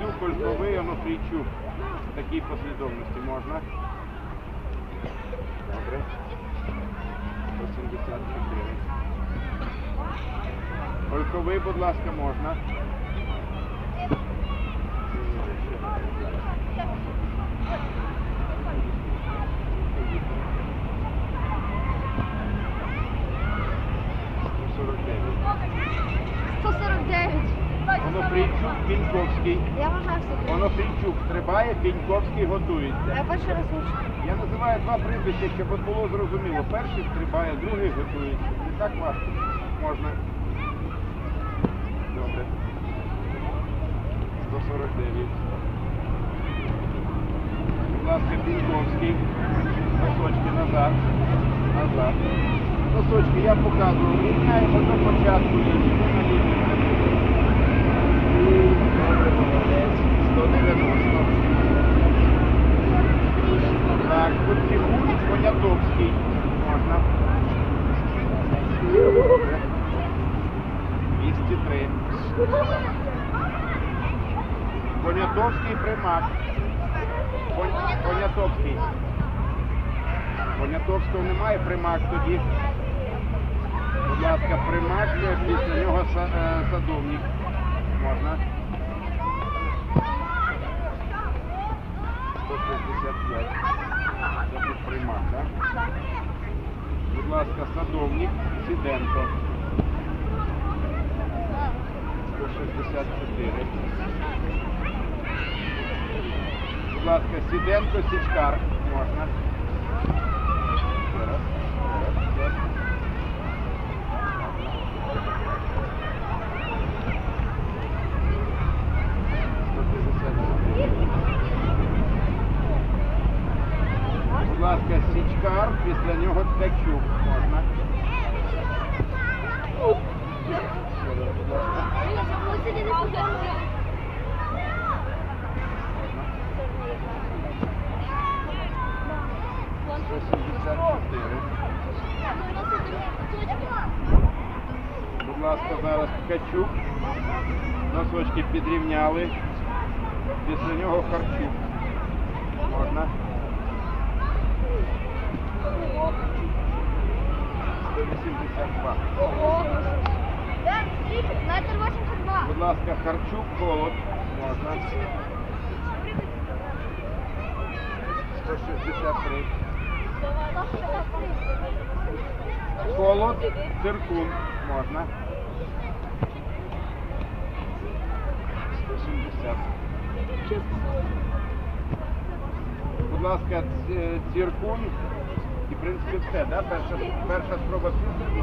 Базюк, Ольховий, Онофрійчук. В такій послідовності можна. Добре. 174. Ольховий, будь ласка, можна. Онофрійчук, Піньковський. Я вважаю, що Онофрійчук стрибає, Піньковський готується. Я перший раз учу. Я називаю два прізвища, щоб було зрозуміло. Перший стрибає, другий готується. Не так важко. Можна. Добре. 149. Будь ласка, Піньковський. Носочки назад. Назад. Носочки я показував. Рівняємо до початку лінії. Ви на лінії працюєте. Добре, молодець. 190. Так, Куцігун, Понятовський. Можна. Добре. 203. Понятовський примак. Понятовський. Понятовського немає, примак тоді. Будь ласка, примак, після нього е, садовник. Можна. 165. Це тут примак, так? Будь ласка, садовник, Сіденко. 164. Будь ласка, Сіденко, Січкар. Можна. Ласка, Січкар, після нього Ткачук. Можна. Ще. Можна. 174. Будь ласка, зараз Ткачук. Носочки підрівняли. Після нього Харчук. Можна. 182. Метр Будь ласка, Харчук, холод. Можна. 163. Холод, циркун. Можна. 170. Будь ласка, циркун. І, в принципі, все, да? Перша, перша спроба всі?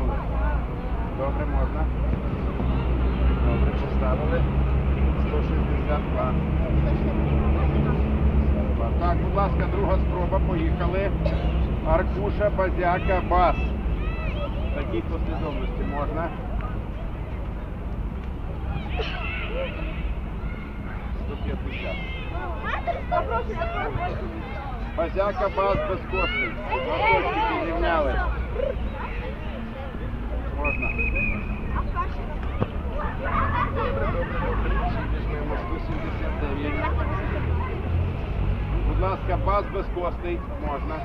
Добре, можна. Добре, поставили. 162. Так, будь ласка, друга спроба, поїхали. Аркуша, базяка, бас. В такій послідовності можна. 150. Базяка, бас, безкоштний. Носочки підрівняли. Можна. Добре, добре, добре. Візьмемо 179. Будь ласка, бас безкостний. Можна.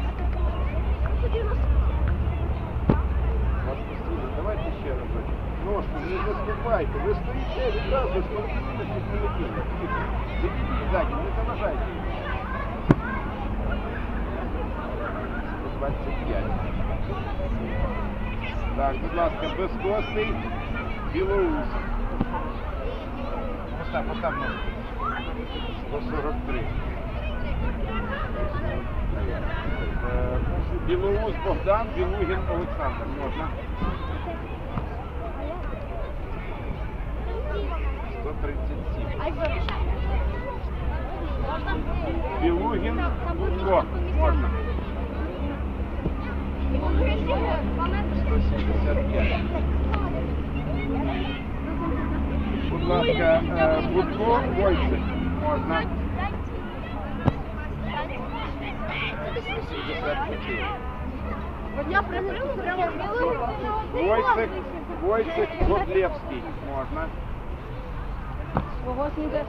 Давайте ще разочок. Ножку не заступайте. Ви стоїте відразу, спортивності полетіли. Відійдіть ззаді, не заважайте. 125. Так, будь ласка, безкостний, білоус. Постав, постав ножку. 143. Е, Білоус Богдан, Білугін Олександр. Можна? 137. Білугін Будко. Можна? 175. Будь ласка, е, Будко Войцек. Можна? Я прямо прямо білою. Войцек, Войцек Годлевський. Можна? Свого сніде.